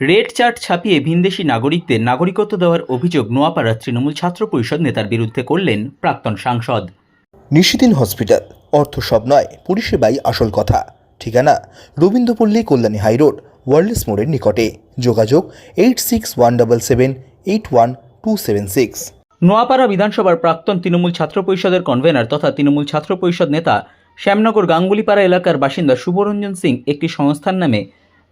Red chart ছাপিয়ে ভিনদেশি নাগরিকদের নাগরিকত্ব দেওয়ার অভিযোগ নোয়াপাড়ার তৃণমূল ছাত্র পরিষদ নেতার বিরুদ্ধে করলেন প্রাক্তন সাংসদ। নিশিদিন হসপিটাল অর্থ সব নয় পরিষেবাই আসল কথা। ঠিকানা রবীন্দ্রপল্লী কল্যাণী হাইরোড ওয়ার্ল্ডস মোড়ের নিকটে। যোগাযোগ eight six one double seven eight one two seven six. Noapara বিধানসভার প্রাক্তন তৃণমূল ছাত্র পরিষদের কনভেনার তথা তৃণমূল ছাত্র পরিষদ নেতা শ্যামনগর গাঙ্গুলিপাড়া এলাকার বাসিন্দা শুভরঞ্জন সিং একটি সংস্থার নামে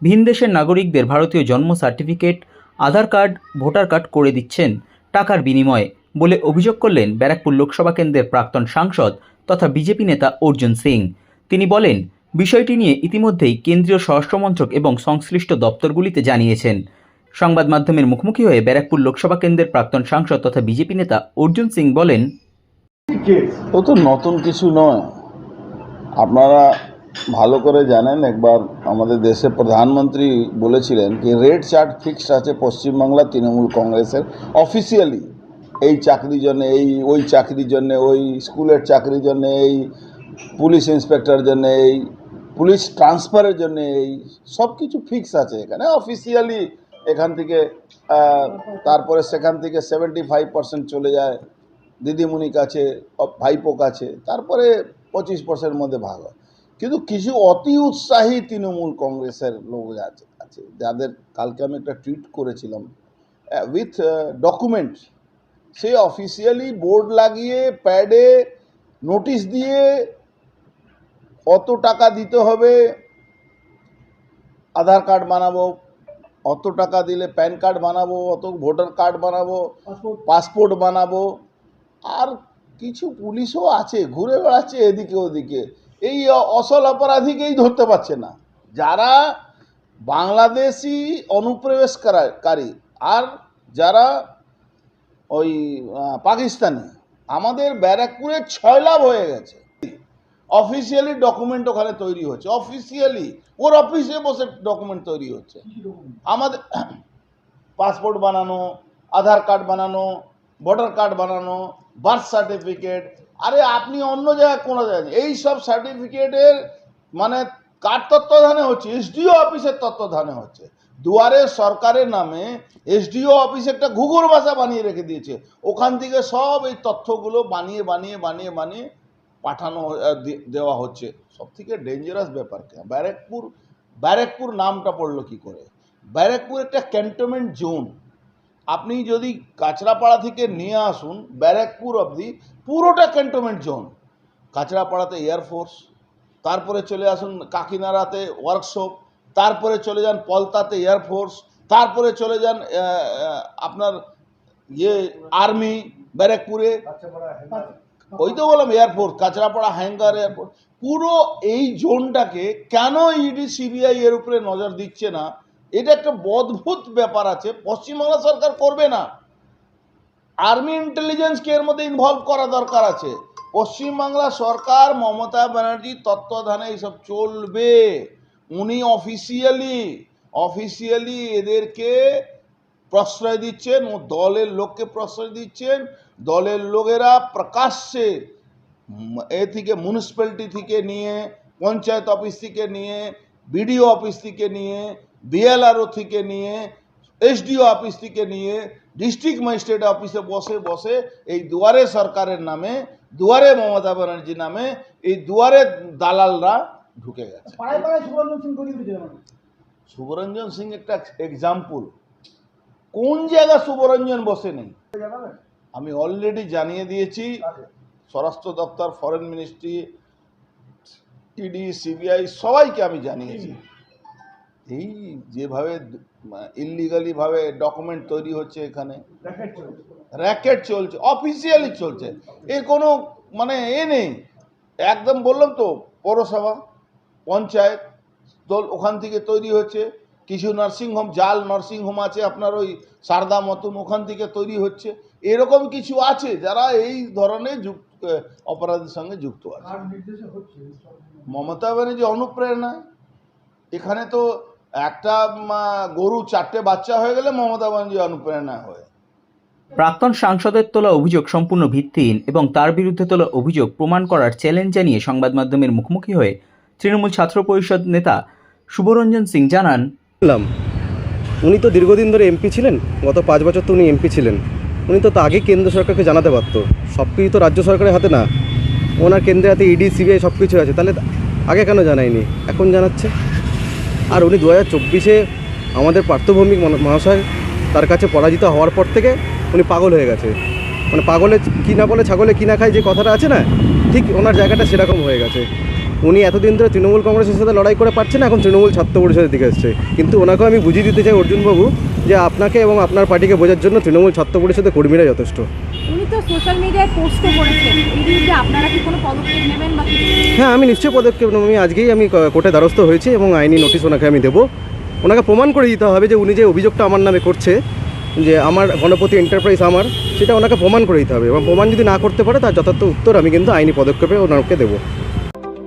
ভিনদেশের নাগরিকদের ভারতীয় জন্ম certificate, Aadhaar card, voter card করে দিচ্ছেন টাকার বিনিময়ে বলে অভিযোগ করলেন ব্যারাকপুর লোকসভা কেন্দ্রের প্রাক্তন সাংসদ তথা বিজেপি নেতা অর্জুন সিং। তিনি বলেন, বিষয়টি নিয়ে ইতিমধ্যেই কেন্দ্রীয় স্বরাষ্ট্রমন্ত্রক এবং সংশ্লিষ্ট দপ্তরগুলিতে জানিয়েছেন। সংবাদ মাধ্যমের মুখোমুখি হয়ে ব্যারাকপুর লোকসভা কেন্দ্রের প্রাক্তন সাংসদ তথা বিজেপি নেতা অর্জুন সিং বলেন, ও তো নতুন কিছু নয়। আপনারা ভালো করে জানেন, একবার আমাদের দেশের প্রধানমন্ত্রী বলেছিলেন কি রেড চার্ট ফিক্সড আছে পশ্চিমবাংলা, তৃণমূল কংগ্রেসের। অফিসিয়ালি এই চাকরির জন্য, এই, ওই চাকরির জন্য, ওই স্কুলের চাকরির জন্য, এই পুলিশ ইন্সপেক্টরের জন্য, এই পুলিশ ট্রান্সফারের জন্য, এই সব কিছু ফিক্স আছে এখানে। অফিসিয়ালি এখান থেকে তারপরে সেখান থেকে সেভেন্টি ফাইভ পার্সেন্ট চলে যায়। দিদিমণি কাছে ভাইপো কাছে, তারপরে পঁচিশ পার্সেন্ট মধ্যে ভাগ হয়। কিন্তু কিছু অতি উৎসাহী তৃণমূল কংগ্রেসের লোক আছে আছে। যাদের কালকে আমি একটা টুইট করেছিলাম উইথ ডকুমেন্ট সে অফিসিয়ালি বোর্ড লাগিয়ে প্যাডে নোটিশ দিয়ে অত টাকা দিতে হবে আধার কার্ড বানাবো অত টাকা দিলে প্যান কার্ড বানাবো অত ভোটার কার্ড বানাবো পাসপোর্ট বানাবো। আর কিছু পুলিশও আছে ঘুরে বেড়াচ্ছে এদিকে ওদিকে। এই অসল অপরাধীকেই ধরতে পারছে না। যারা বাংলাদেশি অনুপ্রবেশকারী আর যারা ওই পাকিস্তানি আমাদের ব্যারাকপুরে ছয় লাভ হয়ে গেছে। অফিসিয়ালি ডকুমেন্ট ওখানে তৈরি হচ্ছে। অফিসিয়ালি ওর অফিসে বসে ডকুমেন্ট তৈরি হচ্ছে। আমাদের পাসপোর্ট বানানো আধার কার্ড বানানো ভোটার কার্ড বানানো বার্থ সার্টিফিকেট আরে আপনি অন্য জায়গায় কোনো জায়গায় এই সব সার্টিফিকেটের মানে কার তত্ত্বাবধানে হচ্ছে? এসডিও অফিসের তত্ত্বাবধানে হচ্ছে। দুয়ারে সরকারের নামে এসডিও অফিস একটা ঘুঘুর ভাষা বানিয়ে রেখে দিয়েছে। ওখান থেকে সব এই তথ্যগুলো বানিয়ে বানিয়ে বানিয়ে বানিয়ে পাঠানো দেওয়া হচ্ছে। সব থেকে ডেঞ্জারাস ব্যাপার কে? ব্যারাকপুর ব্যারাকপুর নামটা পড়ল কি করে? ব্যারাকপুর একটা ক্যান্টনমেন্ট জোন আপনি যদি কাঁচরাপাড়া থেকে নিয়ে আসুন, ব্যারাকপুর অবধি, পুরোটা ক্যান্টনমেন্ট জোন। কাঁচরাপাড়াতে এয়ারফোর্স তারপরে চলে আসুন কাকিনাড়াতে ওয়ার্কশপ তারপরে চলে যান পলতাতে এয়ারফোর্স তারপরে চলে যান আপনার ইয়ে আর্মি ব্যারাকপুরে। ওই তো বললাম এয়ারফোর্স কাঁচরাপাড়া হ্যাঙ্গার এয়ারপোর্ট পুরো এই জোনটাকে কেন ইডি সিবিআই এর উপরে নজর দিচ্ছে না? এটা একটা অদ্ভুত ব্যাপার আছে, পশ্চিমবাংলা সরকার করবে না। আর্মি ইন্টেলিজেন্সকে এর মধ্যে ইনভলভ করা দরকার আছে। পশ্চিমবাংলা সরকার, মমতা ব্যানার্জির তত্ত্বাবধানে এইসব চলবে। উনি অফিসিয়ালি অফিসিয়ালি এদেরকে প্রশ্রয় দিচ্ছেন, ও দলের লোককে প্রশ্রয় দিচ্ছেন। দলের লোকেরা প্রকাশ্যে এ থেকে মিউনিসিপ্যালিটি থেকে নিয়ে, পঞ্চায়েত অফিস থেকে নিয়ে বিডিও অফিস থেকে নিয়ে বিএলআরও থেকে নিয়ে এসডিও অফিস থেকে নিয়ে ডিস্ট্রিক্ট ম্যাজিস্ট্রেট অফিসে বসে বসে এই দুয়ারে সরকারের নামে দুয়ারে মমতা ব্যানার্জি নামে এই দুয়ারে দালালরা ঢুকে গেছে। পাড়ায় সিং শুভরঞ্জন একটা এক্সাম্পল কোন জায়গা শুভরঞ্জন বসে নেই? আমি অলরেডি জানিয়ে দিয়েছি স্বরাষ্ট্র দপ্তর ফরেন মিনিস্ট্রি ইডি সিবিআই সবাইকে আমি জানিয়েছি। এই যেভাবে ইলিগালি ভাবে ডকুমেন্ট তৈরি হচ্ছে এখানে। র্যাকেট চলছে। র্যাকেট চলছে অফিসিয়ালি চলছে। এর কোনো মানে এ নেই। একদম বললাম তো পৌরসভা পঞ্চায়েত দল ওখান থেকে তৈরি হচ্ছে। কিছু নার্সিংহোম জাল নার্সিংহোম আছে আপনার ওই সারদা মতন ওখান থেকে তৈরি হচ্ছে। এরকম কিছু আছে যারা এই ধরনের যুক্ত অপরাধের সঙ্গে যুক্ত আছে। মমতা ব্যানার্জি অনুপ্রেরণা এখানে তো একটা গরু চারটে বাচ্চা হয়ে গেলে মমতা ব্যানার্জি অনুপ্রেরণা হয়। প্রাক্তন সাংসদের তোলা অভিযোগ সম্পূর্ণ ভিত্তিহীন এবং তার বিরুদ্ধে তোলা অভিযোগ প্রমাণ করার চ্যালেঞ্জ জানিয়ে সংবাদ মাধ্যমের মুখোমুখি হয়ে তৃণমূল ছাত্র পরিষদ নেতা শুভরঞ্জন সিং জানান উনি তো দীর্ঘদিন ধরে এমপি ছিলেন গত পাঁচ বছর তো উনি এমপি ছিলেন। উনি তো তা আগে কেন্দ্র সরকারকে জানাতে পারতো। সব কিছু তো রাজ্য সরকারের হাতে না। ওনার কেন্দ্রের হাতে ইডি সিবিআই সব কিছু আছে। তাহলে আগে কেন জানায়নি? এখন জানাচ্ছে? আর উনি দু হাজার চব্বিশে আমাদের পার্থভৌমিক মহাশয় তার কাছে পরাজিত হওয়ার পর থেকে উনি পাগল হয়ে গেছে। মানে পাগলে কি না বলে ছাগলে কি না খায় যে কথাটা আছে না, ঠিক ওনার জায়গাটা সেরকম হয়ে গেছে। উনি এতদিন ধরে তৃণমূল কংগ্রেসের সাথে লড়াই করে পারছে না এখন তৃণমূল ছাত্র পরিষদের দিকে এসছে। কিন্তু ওনাকেও আমি বুঝিয়ে দিতে চাই, অর্জুনবাবু যে আপনাকে এবং আপনার পার্টিকে বোঝার জন্য তৃণমূল ছাত্র পরিষদের কর্মীরা যথেষ্ট। উনি তো সোশ্যাল মিডিয়ায় পোস্টও করেছেন। এই বিরুদ্ধে আপনারা কি কোনো পদক্ষেপ নেবেন বা হ্যাঁ আমি নিশ্চয়ই পদক্ষেপ নেব। আমি আজকেই আমি কোর্টে দ্বারস্থ হয়েছি এবং আইনি নোটিশ ওনাকে আমি দেবো। ওনাকে প্রমাণ করে দিতে হবে যে উনি যে অভিযোগটা আমার নামে করছে যে আমার গণপতি এন্টারপ্রাইজ আমার সেটা ওনাকে প্রমাণ করে দিতে হবে। এবং প্রমাণ যদি না করতে পারে তার যথার্থ উত্তর আমি কিন্তু আইনি পদক্ষেপে ওনাকে দেবো।